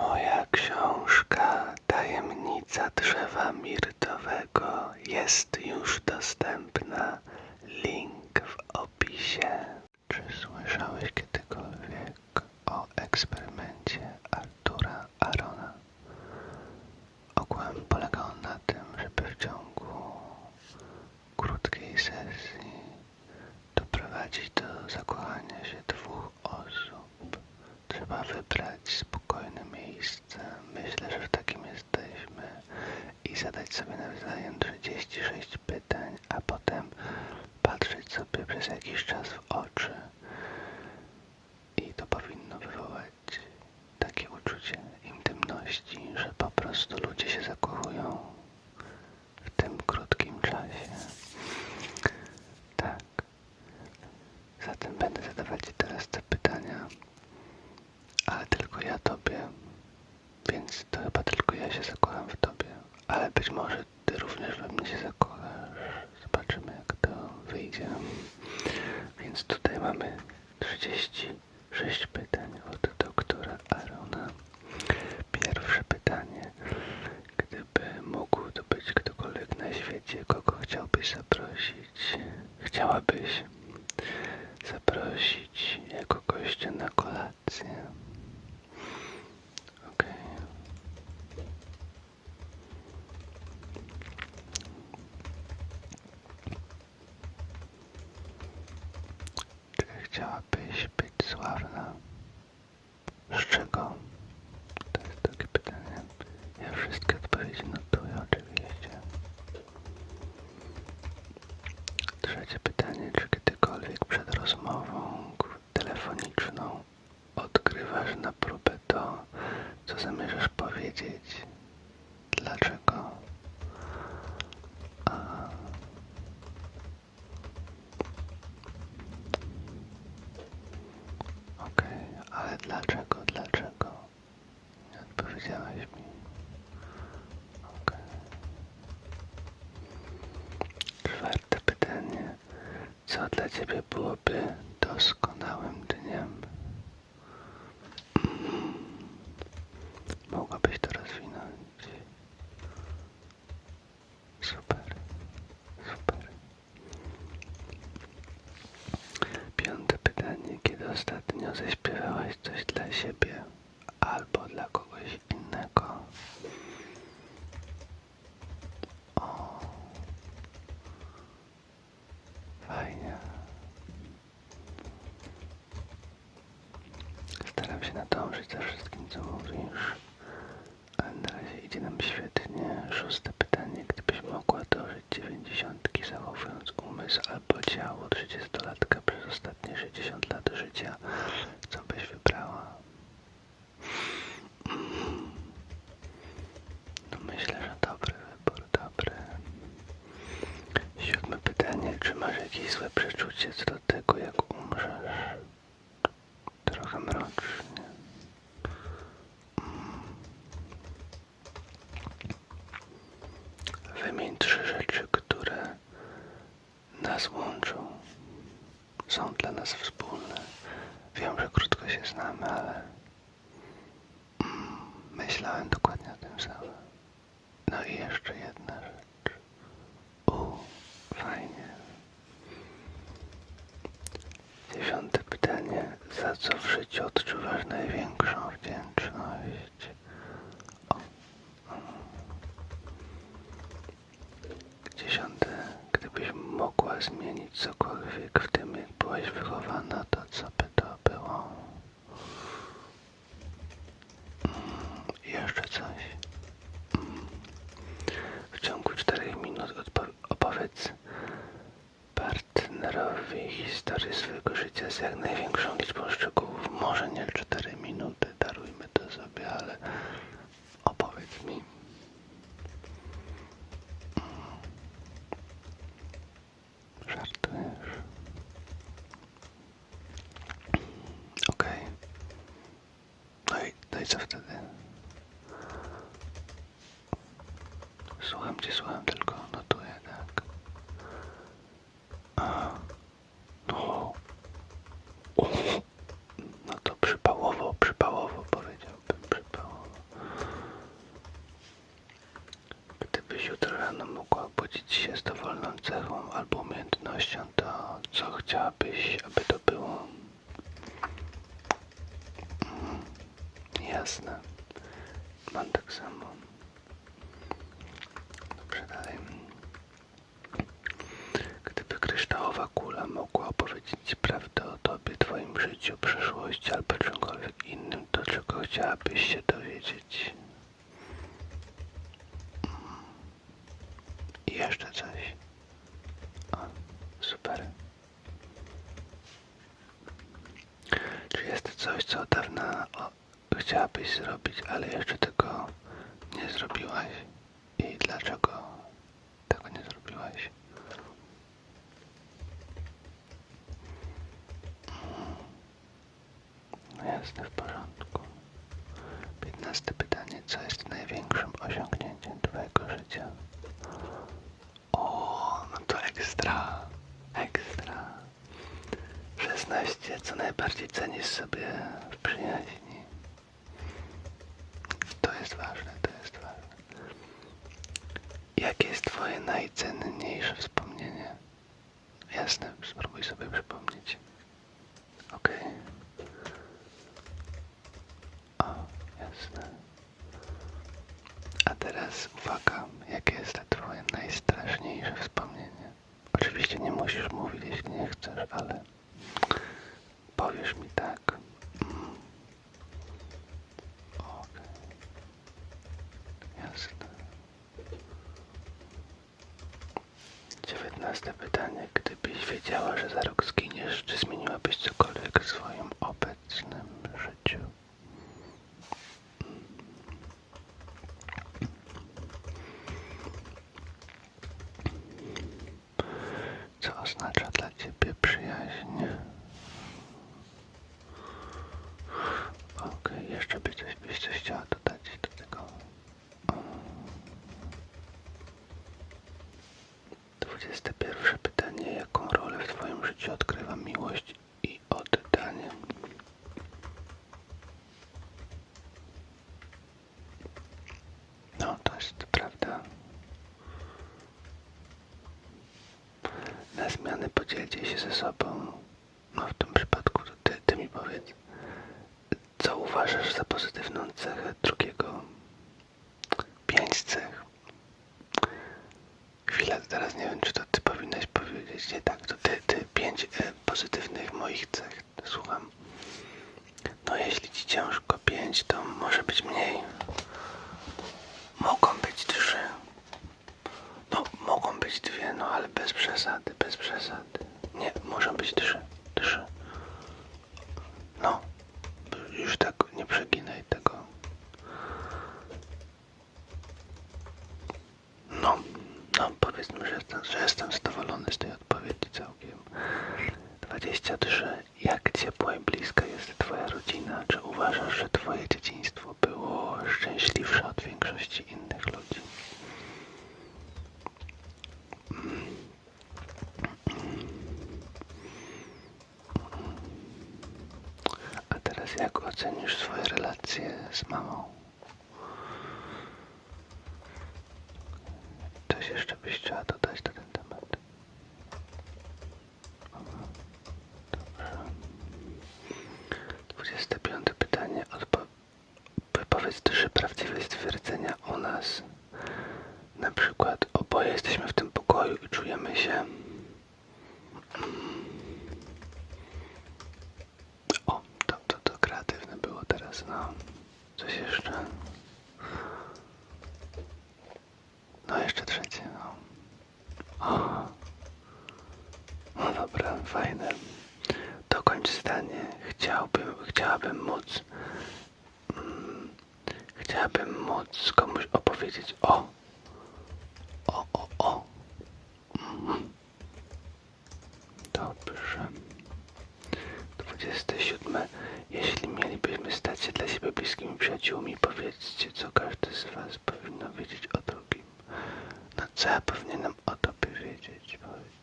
Moja książka Tajemnica drzewa mirtowego jest już dostępna. Link w opisie. Czy słyszałeś kiedykolwiek o eksperymencie Artura Arona? Ogółem polega on na tym, żeby w ciągu krótkiej sesji doprowadzić do zakochania się dwóch osób. Trzeba wybrać miejsce. Myślę, że w takim jesteśmy. I zadać sobie nawzajem 36 pytań, a potem patrzeć sobie przez jakiś czas w oczy. I to powinno wywołać takie uczucie intymności, że po prostu ludzie się zakochują w tym krótkim czasie. Tak. Zatem będę zadawać Ci teraz te pytania, ale tylko ja Tobie, więc to chyba tylko ja się zakocham w Tobie, ale być może Ty również we mnie się zakochasz. Zobaczymy jak to wyjdzie. Więc tutaj mamy 36 pytań od doktora Arona. Pierwsze pytanie. Gdyby mógł to być ktokolwiek na świecie, kogo chciałbyś zaprosić? Chciałabyś zaprosić jako gościa na kolację. Okej. Czy chciałabyś być sławna? Z czego? To jest takie pytanie. Ja wszystkie odpowiedzi notuję oczywiście. Trzecie pytanie, czy rozmową telefoniczną odgrywasz na próbę to, co zamierzasz powiedzieć? Dlaczego? Co dla Ciebie byłoby doskonałym za wszystkim, co mówisz. Ale na razie idzie nam świetnie. Szóste pytanie. Gdybyś mogła dożyć dziewięćdziesiątki zachowując umysł albo ciało trzydziestolatka przez ostatnie 60 lat życia, co byś wybrała? No myślę, że dobry wybór, dobry. Siódme pytanie. Czy masz jakieś złe przeczucie co do tego, jak umrzesz? Trochę mrocznie. Ale myślałem dokładnie o tym samym. No i jeszcze jedna rzecz. U, fajnie. Dziewiąte pytanie. Za co w życiu odczuwasz największą wdzięczność? O. Dziesiąte. Gdybyś mogła zmienić cokolwiek w tym, jak byłaś wychowana, to co wtedy? Słucham cię, słucham, tylko notuję, tak. A, no. No to przypałowo, przypałowo powiedziałbym, przypałowo. Gdybyś jutro rano mogła obudzić się z dowolną cechą albo umiejętnością, to co chciałabyś, jasne. Mam tak samo. Dobrze, dalej. Gdyby kryształowa kula mogła opowiedzieć prawdę o Tobie, Twoim życiu, przeszłości albo czymkolwiek innym, to czego chciałabyś się dowiedzieć? I jeszcze coś. O, super. Czy jest coś, co od dawna chciałabyś zrobić, ale jeszcze tego nie zrobiłaś? I dlaczego tego nie zrobiłaś? No jasne, w porządku. Piętnaste pytanie. Co jest największym osiągnięciem Twojego życia? O, no to ekstra. Ekstra. 16. Co najbardziej cenisz sobie w przyjaźni? To jest ważne, to jest ważne. Jakie jest Twoje najcenniejsze wspomnienie? Jasne, spróbuj sobie przypomnieć. Okej. O, jasne. A teraz uwaga, jakie jest Twoje najstraszniejsze wspomnienie? Oczywiście nie musisz mówić, jeśli nie chcesz, ale powiesz mi tak. Mm. Okej. Jasne. Dziewiętnaste pytanie. Gdybyś wiedziała, że za rok zginiesz, czy zmieniłabyś cokolwiek w swoim obecnym życiu? Co oznacza dla Ciebie przyjaźń? 12, prawda? Na zmiany podzielcie się ze sobą. No w tym przypadku ty, ty mi powiedz, co uważasz za pozytywną cechę drugiego? Pięć cech. Chwila, teraz nie wiem, czy to ty powinnaś powiedzieć. Nie tak, to ty, ty pięć e, pozytywnych moich cech. Słucham. No jeśli ci ciężko pięć, to może być mniej. Mogą być trzy. No, mogą być dwie, no ale bez przesady, bez przesady. Nie, muszą być trzy. Trzy. No, już tak nie przeginaj tego. No, no powiedzmy, że jestem, że jestem zadowolony z tej odpowiedzi całkiem. 23. Jak ciepła i bliska jest Twoja rodzina? Czy uważasz, że Twoje dzieciństwo było szczęśliwsze od większości innych ludzi? A teraz jak ocenisz swoje relacje z mamą? Coś jeszcze byś chciała dodać na ten temat? Dobrze. 25 pytanie. Odpo Powiedz trzy prawdziwe stwierdzenia o nas. Na przykład oboje jesteśmy w tym pokoju i czujemy się. O, to, to, to kreatywne było teraz, no. Coś jeszcze. No jeszcze trzecie, no. O. No dobra, fajne. Dokończ zdanie. Chciałbym, chciałabym móc. Mm, chciałabym móc komuś opowiedzieć o. O, o, o. Mm. Dobrze. 27. Jeśli mielibyśmy stać się dla siebie bliskimi przyjaciółmi, powiedzcie, co każdy z Was powinno wiedzieć o drugim. No co ja powinienem o Tobie wiedzieć, powiedz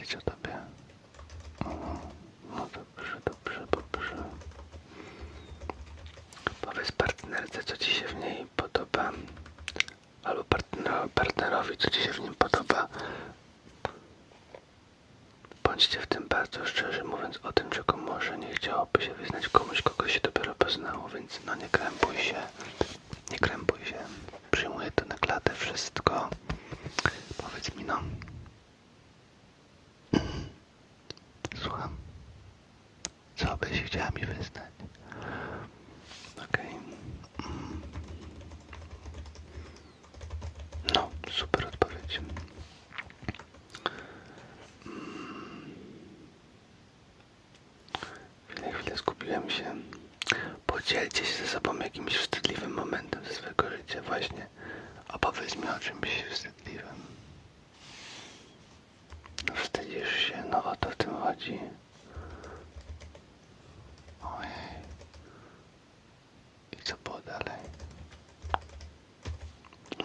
powiedzieć o tobie. O, no dobrze, dobrze, dobrze. Powiedz partnerce, co ci się w niej podoba. Albo partner, partnerowi, co ci się w nim podoba. Bądźcie w tym bardzo szczerzy, mówiąc o tym, czego może nie chciałoby się wyznać komuś, kogo się dopiero poznało, więc no nie krępuj się, nie krępuj się. Przyjmuję to na klatę wszystko. Powiedz mi no, Podzielcie się ze sobą jakimś wstydliwym momentem ze swojego życia. Właśnie opowiedz mi o czymś wstydliwym. Wstydzisz się, no o to w tym chodzi. Ojej. I co było dalej?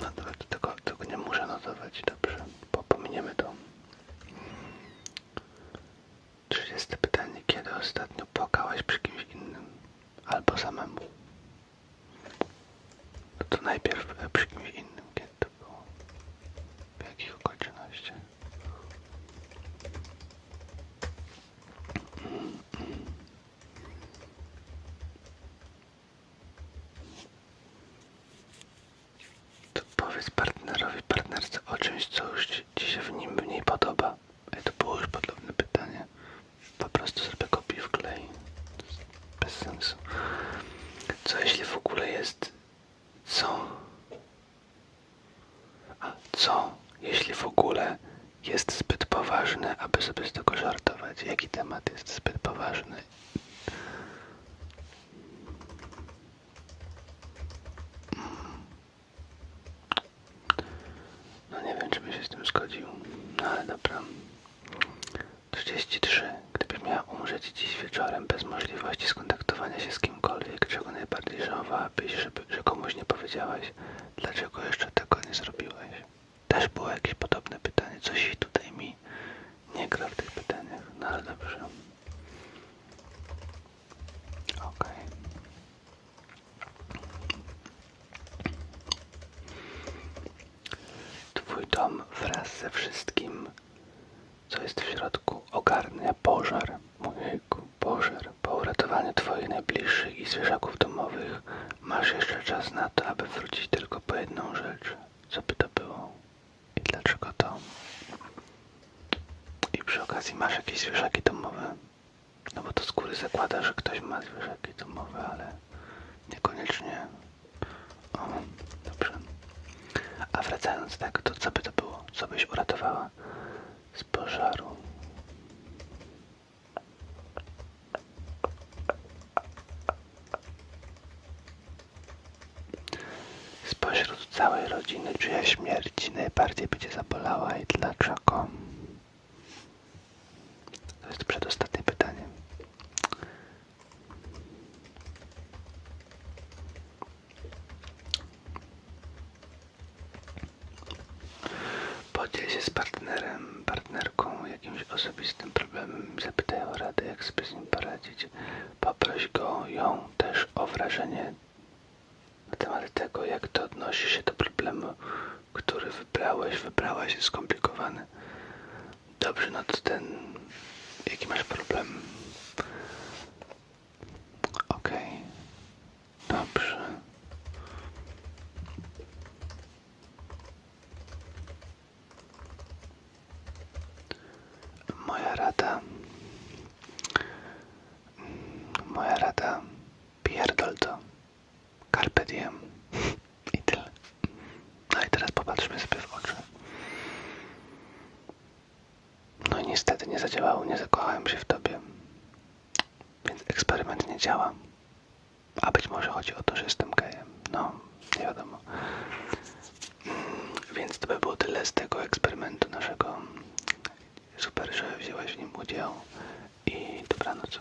No dobra, to tego, tego nie muszę notować, dobrze, bo pominiemy to. 30 pytanie. Kiedy ostatnio płakałaś przy kimś innym? Albo samemu? No to najpierw e, przy kimś innym. Kiedy to było? W jakich okolicznościach? To powiedz partnerowi, partnerce o czymś, co już ci, się w nim w niej podoba. Ej, to było już podobne pytanie. Po prostu sobie kopię w klej. To jest Bez sensu. Co jeśli w ogóle jest... Co? A co jeśli w ogóle jest zbyt poważny, aby sobie z tego żartować? Jaki temat jest zbyt poważny? No nie wiem, czy by się z tym zgodził. No ale dobra. 33. Gdybyś miała umrzeć dziś wieczorem bez możliwości skontaktowania się z kimkolwiek, czego najbardziej żałowałabyś, żeby, że komuś nie powiedziałaś, dlaczego jeszcze tego nie zrobiłeś? Też było jakieś podobne pytanie. Coś tutaj mi nie gra w tych pytaniach. No ale dobrze. Okej. Twój dom wraz ze wszystkim, co jest w środku, ogarnia pożar. Mojejku, pożar. Po uratowaniu Twoich najbliższych i zwierzaków domowych masz jeszcze czas na to, aby wrócić tylko po jedną rzecz. Co by to było? I dlaczego to? I przy okazji masz jakieś zwierzaki domowe? No bo to z góry zakłada, że ktoś ma zwierzaki domowe, ale niekoniecznie. O. A wracając tak, to co by to było? Co byś uratowała z pożaru? Spośród całej rodziny, czyja śmierć najbardziej by cię zabolała i dlaczego? To jest przedostatnie pytanie. Podziel się z partnerem, partnerką jakimś osobistym problemem, zapytaj o radę, jak sobie z nim poradzić. Poproś go, ją też o wrażenie na temat tego, jak to odnosi się do problemu, który wybrałeś, wybrałaś, jest skomplikowany. Dobrze, no to ten, jaki masz problem? nie zadziałało, nie zakochałem się w tobie. Więc eksperyment nie działa. A być może chodzi o to, że jestem gejem. No, nie wiadomo. Mm, więc to by było tyle z tego eksperymentu naszego. Super, że wzięłaś w nim udział. I dobranoc.